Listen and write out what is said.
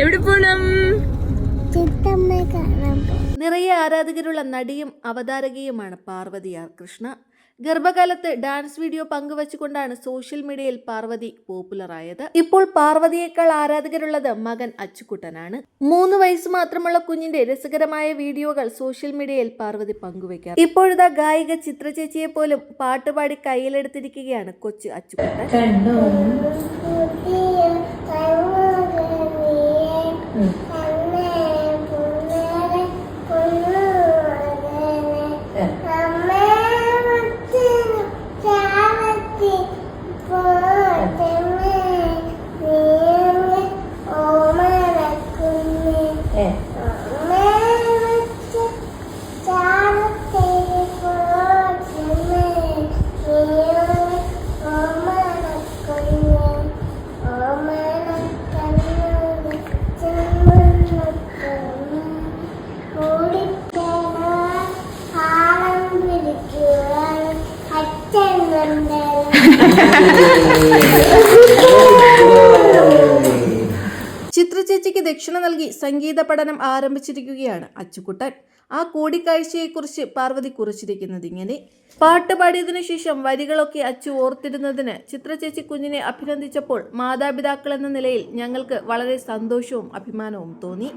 എവിടെ പോണം? നിറയെ ആരാധകരുള്ള നടിയും അവതാരകയുമാണ് പാർവതി ആർ കൃഷ്ണ. ഗർഭകാലത്ത് ഡാൻസ് വീഡിയോ പങ്കുവച്ചുകൊണ്ടാണ് സോഷ്യൽ മീഡിയയിൽ പാർവതി പോപ്പുലറായത്. ഇപ്പോൾ പാർവതിയേക്കാൾ ആരാധകരുള്ളത് മകൻ അച്ചുക്കുട്ടനാണ് മൂന്ന് വയസ്സ് മാത്രമുള്ള കുഞ്ഞിന്റെ രസകരമായ വീഡിയോകൾ സോഷ്യൽ മീഡിയയിൽ പാർവതി പങ്കുവയ്ക്കാറ്. ഇപ്പോഴത്തെ ഗായിക ചിത്ര ചേച്ചിയെ പോലും പാട്ടുപാടി കയ്യിലെടുത്തിരിക്കുകയാണ് കൊച്ചു അച്ചുക്കുട്ടൻ പോറ്റമേ ചിത്ര ചേച്ചിക്ക് ദക്ഷിണ നൽകി സംഗീത പഠനം ആരംഭിച്ചിരിക്കുകയാണ് അച്ചുക്കുട്ടൻ ആ കൂടിക്കാഴ്ചയെക്കുറിച്ച് പാർവതി കുറിച്ചിരിക്കുന്നത് ഇങ്ങനെ. പാട്ട് പാടിയതിനു ശേഷം വരികളൊക്കെ അച്ചു ഓർത്തിരുന്നതിന് ചിത്രചേച്ചി കുഞ്ഞിനെ അഭിനന്ദിച്ചപ്പോൾ മാതാപിതാക്കൾ എന്ന നിലയിൽ ഞങ്ങൾക്ക് വളരെ സന്തോഷവും അഭിമാനവും തോന്നി.